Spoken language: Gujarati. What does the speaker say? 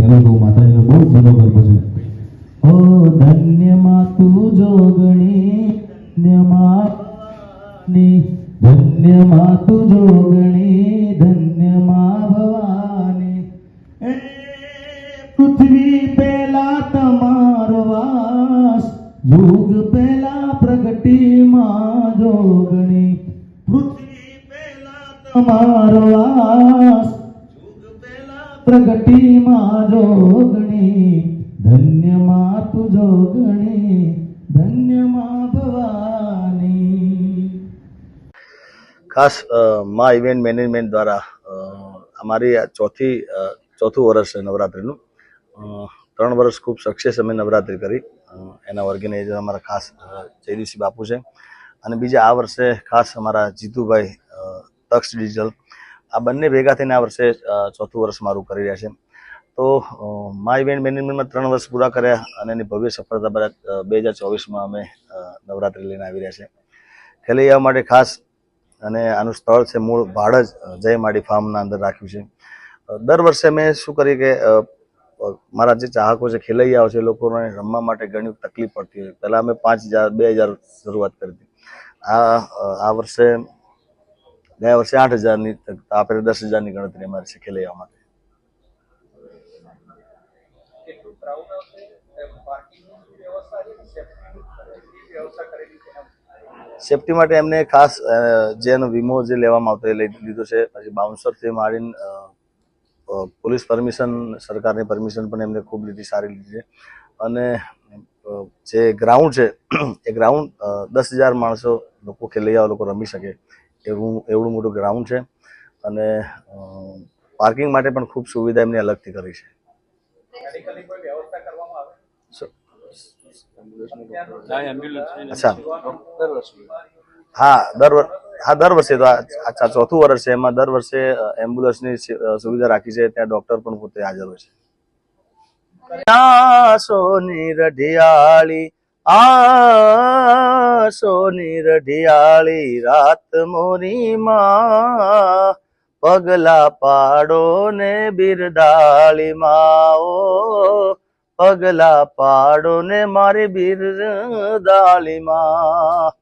ગૌ માતાજીનો બહુ જૂનો ગરબો છે. ઓ ધન્ય માતુ જોગણી, ધન્ય ધન્ય માતુ જોગણી, ધન્ય મા ભવાની. પૃથ્વી પેલા તમારો વાસ, યુગ પેલા પ્રગટી માં જોગણી. પૃથ્વી પેલા તમારો વાસ પ્રગટી માં જોગણી ધન્યમાં તુ જોગણી ધન્યમાં ભવાની ખાસમાં ઇવેન્ટ મેનેજમેન્ટ દ્વારા અમારી ચોથી ચોથું વર્ષ છે નવરાત્રિનું ત્રણ વર્ષ ખૂબ સક્સેસ અમે નવરાત્રિ કરી એના ઓર્ગેનાઇઝર અમારા ખાસ અ, જયદીપસિંહ બાપુ છે. અને બીજા આ વર્ષે ખાસ અમારા જીતુભાઈ તક્ષ ડિજિટલ આ બંને ભેગા થઈને આ વર્ષે ચોથું વર્ષ મારું કરી રહ્યા છે. તો મા ઇવેન્ટ મેનેજમેન્ટમાં ત્રણ વર્ષ પૂરા કર્યા અને એની ભવ્ય સફળતા બાદ બે હજાર ચોવીસમાં અમે નવરાત્રિ લઈને આવી રહ્યા છે. ખેલૈયા માટે ખાસ અને આનું સ્થળ છે મૂળ ભાડજ જય માડી ફાર્મના અંદર રાખ્યું છે. દર વર્ષે અમે શું કરીએ કે મારા જે ચાહકો છે, ખેલૈયાઓ છે લોકોને રમવા માટે ઘણી તકલીફ પડતી હોય. પહેલાં અમે પાંચ હજાર, બે હજાર શરૂઆત કરી હતી. આ આ વર્ષે ગયા વર્ષે આઠ હજારની આપણે દસ હજારની ગણતરી અમારે છે લેવા માટે. એના સેફટી માટે એમને ખાસ જે જેનો વીમો જે લેવામાં આવતો એ લઈ લીધો છે. પછી બાઉન્સરથી માંડીને અ, પોલીસ પરમિશન સરકારની પરમિશન પણ એમને ખૂબ લીધી સારી લીધી છે. અને જે ગ્રાઉન્ડ છે એ ગ્રાઉન્ડ દસ હજાર માણસો લોકો ખેલૈયાઓ લોકો રમી શકે. એવું એવડું મોટું ગ્રાઉન્ડ છે. અને પાર્કિંગ માટે પણ ખૂબ સુવિધા એમની અલગથી કરી છે. મેડિકલની કોઈ વ્યવસ્થા કરવામાં આવે? સો- ત્યાંનું અચ્છા. હા દર હા દર વર્ષે તો આ આ ચોથું વર્ષ છે. એમાં દર વર્ષે એમ્બ્યુલન્સની સુવિધા રાખી છે. ત્યાં ડોક્ટર પણ પોતે હાજર હોય છે. સોની રઢિયાળી આ સોની રઢિયાળી રાત મોરી પગલા પાડો ને બિરદાળી માઓ પગલા પાડો ને મારી બિરદાળી માં